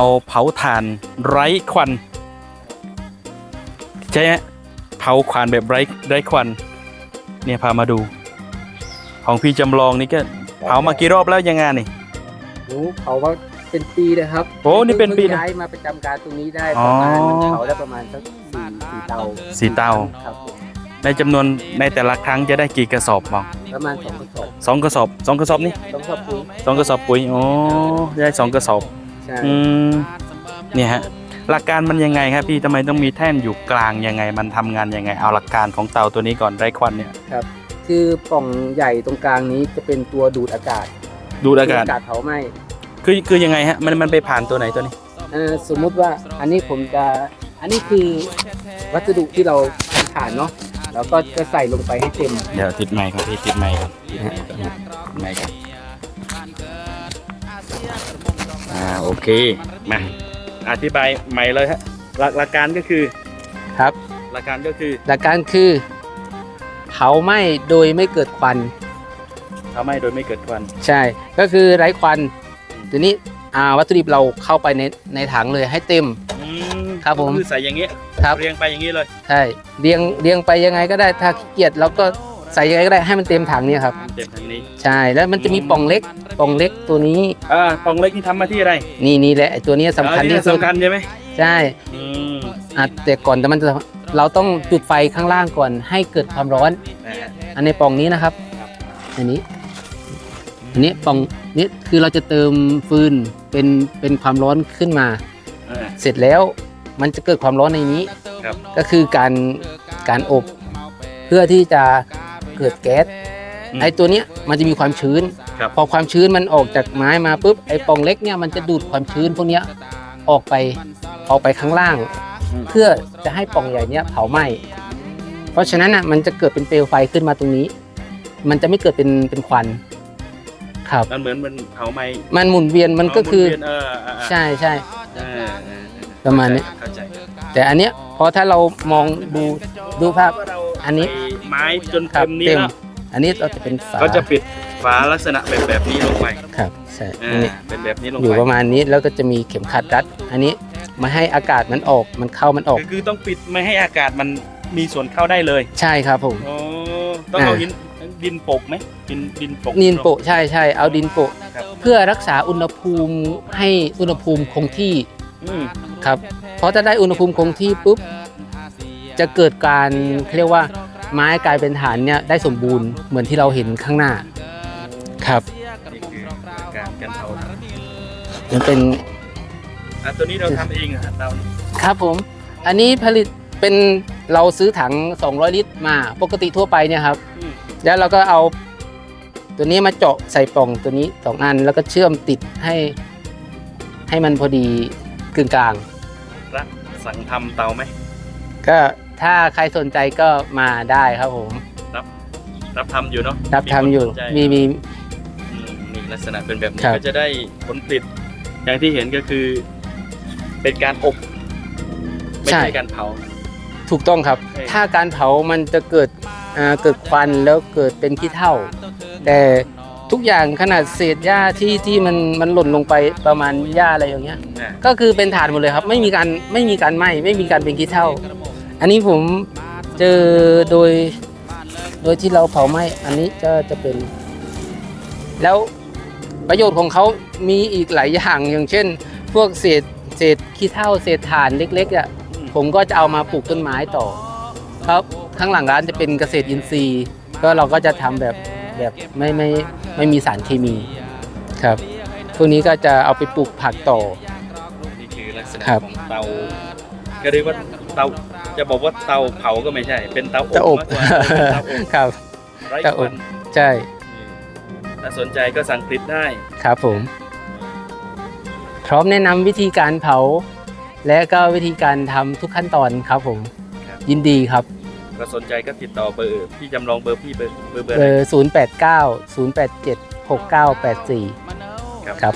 าเผาถ่านไร้ควัน ใช่ไหมเผาควันแบบไร้ไร้ควัน เนี่ยพามาดู ของพี่จำลองนี่ก็เผามากี่รอบแล้วยังไงนี่หนูเผาว่าเป็นปีเลยครับโอ้นี่เป็นปีพิ่งนะย้ายมาประจำการตรงนี้ได้อ๋ปอระมาณเผาได้ประมาณสักสี่สี่เตาสี่เตาครับผมในจำนวนในแต่ละครั้งจะได้กี่กระสอบมองประมาณสองกระสอบสองกระสอบสองกระสอบนี่สองกระสอบปุ๋ยสองกระสอบปุ๋ยอ๋อได้สองกระสอบ ใช่อืมเนี่ยฮะหลักการมันยังไงครับพี่ทำไมต้องมีแท่นอยู่กลางยังไง มันทำงานยังไง เอาหลักการของเตาตัวนี้ก่อนไร้ควันเนี่ย คือปล่องใหญ่ตรงกลางนี้จะเป็นตัวดูดอากาศดูดอากาศ ดูดอากาศเผาไหม้คือคือยังไงฮะมันมันไปผ่านตัวไหนตัวนี้ เอ่อสมมุติว่าอันนี้ผมจะอันนี้คือวัสดุที่เราทำฐานเนาะแล้วก็จะใส่ลงไปให้เต็มเดี๋ยวติดไมค์ก่อนพี่ติดไมค์ก่อนติดไมค์ก่อนติดไมค์ก่อนาโอเคมาอธิบายใหม่เลยฮะหลักหลักการก็คือครับ หลักการก็คือหลักการคือ เผาไหม้โดยไม่เกิดควันทำให้โดยไม่เกิดควัน ใช่ ก็คือไร้ควันทีนี้อ่าวัตถุดิบเราเข้าไปในในถังเลยให้เต็มอืมครับผมคือใส่อย่างเงี้ยครับเรียงไปอย่างงี้เลย ใช่เรียงเรียงไปยังไงก็ได้ถ้าขี้เกียจเราก็ ใส่ยังไงก็ได้ให้มันเต็มถังเนี่ยครับ เต็มทางนี้ใช่แล้วมันจะมีปล่องเล็กปล่องเล็กตัวนี้ อ่าปล่องเล็กนี่ทำมาที่อะไรนี่นี่แหละไอ้ตัวเนี้ยสำคัญอ๋อที่นี่สุดสำคัญใช่ไหมใช่อืมอะแต่ก่อนแต่มันจะเราต้องจุดไฟข้างล่างก่อนให้เกิดความร้อนอ่าอันในปล่องนี้นะครับ ครับ อันนี้ อันนี้ปล่องนี้คือเราจะเติมฟืนเป็นเป็นความร้อนขึ้นมา อ่า เสร็จแล้วมันจะเกิดความร้อนในนี้ ครับ ก็คือการการอบ เพื่อที่จะ เกิดแก๊สอืมไอ้ตัวเนี้ยมันจะมีความชื้น ครับพอความชื้นมันออกจากไม้มาปุ๊บไอ้ปล่องเล็กเนี่ยมันจะดูดความชื้นพวกเนี้ยออกไปออกไปข้างล่าง อืม เพื่อจะให้ปล่องใหญ่เนี้ยเผาไหม้เพราะฉะนั้นอะมันจะเกิดเป็นเปลวไฟขึ้นมาตรงนี้ มันจะไม่เกิดเป็นเป็นควันครับ มันเหมือนมันเผาไหม้มันหมุนเวียนมันก็คือเาหมุนเวียนเอออ่าอ่าใช่ใช่ เออเออเออประมาณนี้เข้าใจแต่อันเนี้ยพอถ้าเรามองดูดูภาพว่าเราอันนี้ใส่ ไม้จนครัเต็บมนี้เต็มแล้วอันนี้เราจะเป็นฝาก็จะปิดฝาลักษณะแบบแบบนี้ลงไปครับใช่อ่าอันนี้เป็นแบบนี้ลงอยู่ไปประมาณนี้แล้วก็จะมีเข็มขัดรัด อันนี้มาให้อากาศมันออกมันเข้ามันออกคือคือต้องปิดไม่ให้อากาศมันมีส่วนเข้าได้เลยใช่ครับผม โอ้ต้องเอาอ่า หินดินโปกไหมดินดินโปกดินโปะใช่ใช่เอาดินโปะครับเพื่อรักษาอุณหภูมิให้อุณหภูมิคงที่อืมครับเพราะถ้าได้อุณหภูมิคงที่ปุ๊บจะเกิดการเขาเรียกว่า ไม้กลายเป็นฐานเนี่ยได้สมบูรณ์เหมือนที่เราเห็นข้างหน้าครับนี่คือการการเผามันเป็นอะตัวนี้เราทำเองเหรอครับเราครับผม อันนี้ผลิตเป็นเราซื้อถัง 200 ลิตรมาปกติทั่วไปเนี่ยครับ อืมแล้วเราก็เอาตัวนี้มาเจาะใส่ปล่องตัวนี้สองอันแล้วก็เชื่อมติดให้ ให้มันพอดีกึ่งกลางรับสั่งทำเตาไหมก็ ถ้าใครสนใจก็มาได้ครับผม รับทำอยู่เนาะรับทำอยู่คนสนใจมีมี อืมนี่ลักษณะเป็นแบบนี้ครับ ก็จะได้ผลผลิต อย่างที่เห็นก็คือ เป็นการอบไม่ใช่การเผา ถูกต้องครับ ใช่ ถ้าการเผามันจะเกิดอ่าเกิดควันแล้วเกิดเป็นขี้เถ้า แต่ทุกอย่างขนาดเศษหญ้าที่ที่มันมันหล่นลงไปประมาณหญ้าอะไรอย่างเงี้ยนะก็คือเป็นถ่านหมดเลยครับ ไม่มีการไม่มีการไหม้ไม่มีการเป็นขี้เถ้า อันนี้ผมเจอโดยโดยที่เราเผาไหม้อันนี้จะจะเป็น แล้วประโยชน์ของเขามีอีกหลายอย่างอย่างเช่น พวกเศษเศษขี้เถ้าเศษถ่านเล็กๆอะผมก็จะเอามาปลูกต้นไม้ต่อ ครับข้างหลังร้านจะเป็นเกษตรอินทรีย์ ก็เราก็จะทำแบบแบบไม่ไม่ไม่มีสารเคมีครับพวกนี้ก็จะเอาไปปลูกผักต่อนี่คือลักษณะครับของเตาก็เรียกว่าเตา จะบอกว่าเตาเผาก็ไม่ใช่ เป็นเตาอบจะอบมากกว่าเป็นเตาอบครับไร้เตาคอบวันใช่อืมถ้าสนใจก็สั่งผลิตได้ ครับผม พร้อมแนะนำวิธีการเผา และก็วิธีการทำทุกขั้นตอนครับผม ครับ ยินดีครับก็สนใจก็ติดต่อเบอร์พี่จำลองเบอร์พี่เบอร์เบอร์เบอร์เบอะไร อร์0 8 9 0 8 7 6 9 8 4 ครับครับ